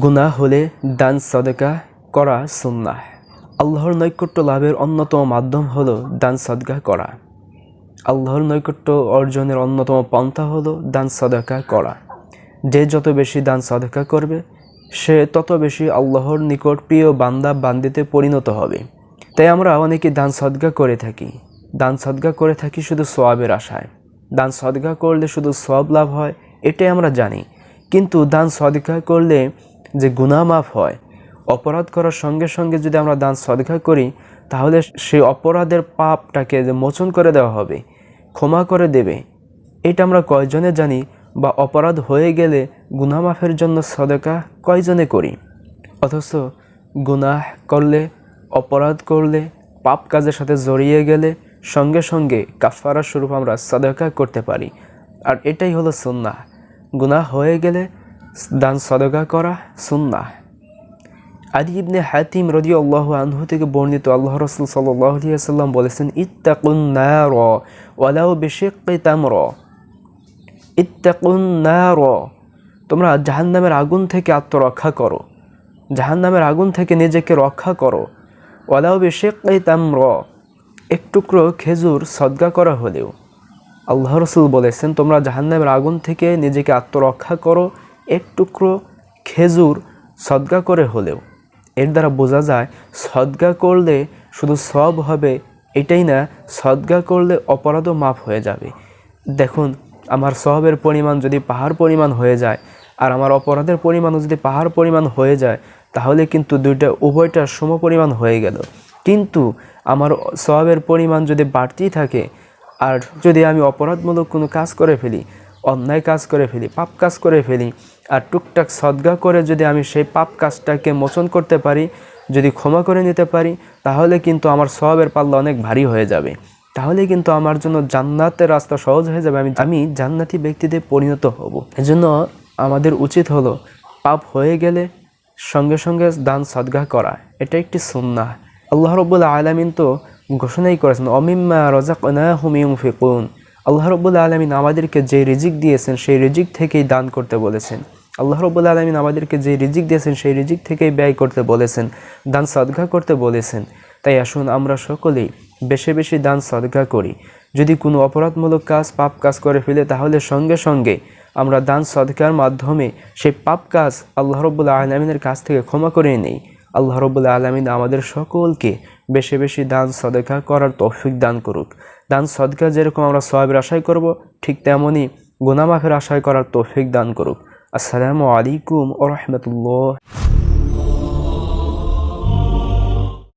গুনাহ হলে দান, সদকা করা সুন্নাহ। আল্লাহর নৈকট্য লাভের অন্যতম মাধ্যম হল দান, সদকা করা। আল্লাহর নৈকট্য অর্জনের অন্যতম পন্থা হলো দান, সদকা করা। যে যত বেশি দান, সদকা করবে, সে তত বেশি আল্লাহর নিকট প্রিয় বান্দা, বান্দিতে পরিণত হবে। তাই আমরা অনেকে দান, সদকা করে থাকি। দান, সদকা করে থাকি শুধু সোয়াবের আশায়। দান, সদকা করলে শুধু সব লাভ হয়, এটাই আমরা জানি। কিন্তু দান, সদকা করলে যে গুনাহ মাফ হয়, অপরাধ করার সঙ্গে সঙ্গে যদি আমরা দান সদকা করি, তাহলে সেই অপরাধের পাপটাকে যে মোচন করে দেওয়া হবে, ক্ষমা করে দেবে। এটা আমরা কয়জনে জানি বা অপরাধ হয়ে গেলে গুনাহ মাফের জন্য সদকা কয়জনে করি? অথচ গুনাহ করলে, অপরাধ করলে, পাপ কাজের সাথে জড়িয়ে গেলে সঙ্গে সঙ্গে কাফারা স্বরূপ আমরা সদকা করতে পারি। আর এটাই হলো সুন্নাহ। গুনাহ হয়ে গেলে দান সদকা করা সুন্নাহ। আদি ইবনে হাতিম রদি আল্লাহ আনহু থেকে বর্ণিত আল্লাহ রসুল সাল্লাম বলেছেন, ইত্তাকুন নার ওয়ালাউ বিশিক্কি তামর। নার, তোমরা জাহান্নামের আগুন থেকে আত্মরক্ষা করো। জাহান্নামের আগুন থেকে নিজেকে রক্ষা করো। ওয়ালাউ বিশিক্কি তামর, এক টুকরো খেজুর সদ্গা করা হলেও। আল্লাহ রসুল বলেছেন, তোমরা জাহান্নামের আগুন থেকে নিজেকে আত্মরক্ষা করো এক টুকরো খেজুর সদ্গা করে হলেও। এর দ্বারা বোঝা যায়, সদ্গা করলে শুধু সব হবে, এটাই না, সদ্গা করলে অপরাধও মাফ হয়ে যাবে। দেখুন, আমার সবের পরিমাণ যদি পাহাড় পরিমাণ হয়ে যায়, আর আমার অপরাধের পরিমাণও যদি পাহাড় পরিমাণ হয়ে যায়, তাহলে কিন্তু দুইটা, উভয়টা সম পরিমাণ হয়ে গেল। কিন্তু আমার সবের পরিমাণ যদি বাড়তেই থাকে, আর যদি আমি অপরাধমূলক কোনো কাজ করে ফেলি অন্যায় কাজ করে ফেলি, পাপ কাজ করে ফেলি, আর টুকটাক সদ্গা করে যদি আমি সেই পাপ কাজটাকে মোচন করতে পারি, যদি ক্ষমা করে নিতে পারি, তাহলে কিন্তু আমার সবের পাল্লা অনেক ভারী হয়ে যাবে। তাহলে কিন্তু আমার জন্য জান্নাতের রাস্তা সহজ হয়ে যাবে। আমি আমি জান্নাতি ব্যক্তিতে পরিণত হব। এজন্য আমাদের উচিত হলো পাপ হয়ে গেলে সঙ্গে সঙ্গে দান সদ্গা করা। এটা একটি সুন্নাহ। আল্লাহ রব্বুল আলমিন তো ঘোষণাই করেছেন, অমিম্মা রজাক হুমিউম ফিকুন আল্লাহ রব্বুল আলমিন আমাদেরকে যে রিজিক দিয়েছেন, সেই রিজিক থেকেই দান করতে বলেছেন। আল্লাহ রব্বুল আলমিন আমাদেরকে যে রিজিক দিয়েছেন, সেই রিজিক থেকেই ব্যয় করতে বলেছেন, দান সদগা করতে বলেছেন। তাই আসুন আমরা সকলেই বেশি বেশি দান সদগা করি। যদি কোনো অপরাধমূলক কাজ, পাপ কাজ করে ফেলে, তাহলে সঙ্গে সঙ্গে আমরা দান সদকার মাধ্যমে সেই পাপ কাজ আল্লাহ রব্বুল আলমিনের কাছ থেকে ক্ষমা করে নেই। আল্লাহ রবুল্লা আলমিন আমাদের সকলকে বেশি বেশি দান, সদকা করার তৌফিক দান করুক। দান, সদকা যেরকম আমরা সোয়াবের আশায় করব, ঠিক তেমনই গুনামাফের আশায় করার তৌফিক দান করুক। আসসালামু আলাইকুম ও রহমতুল্লাহ।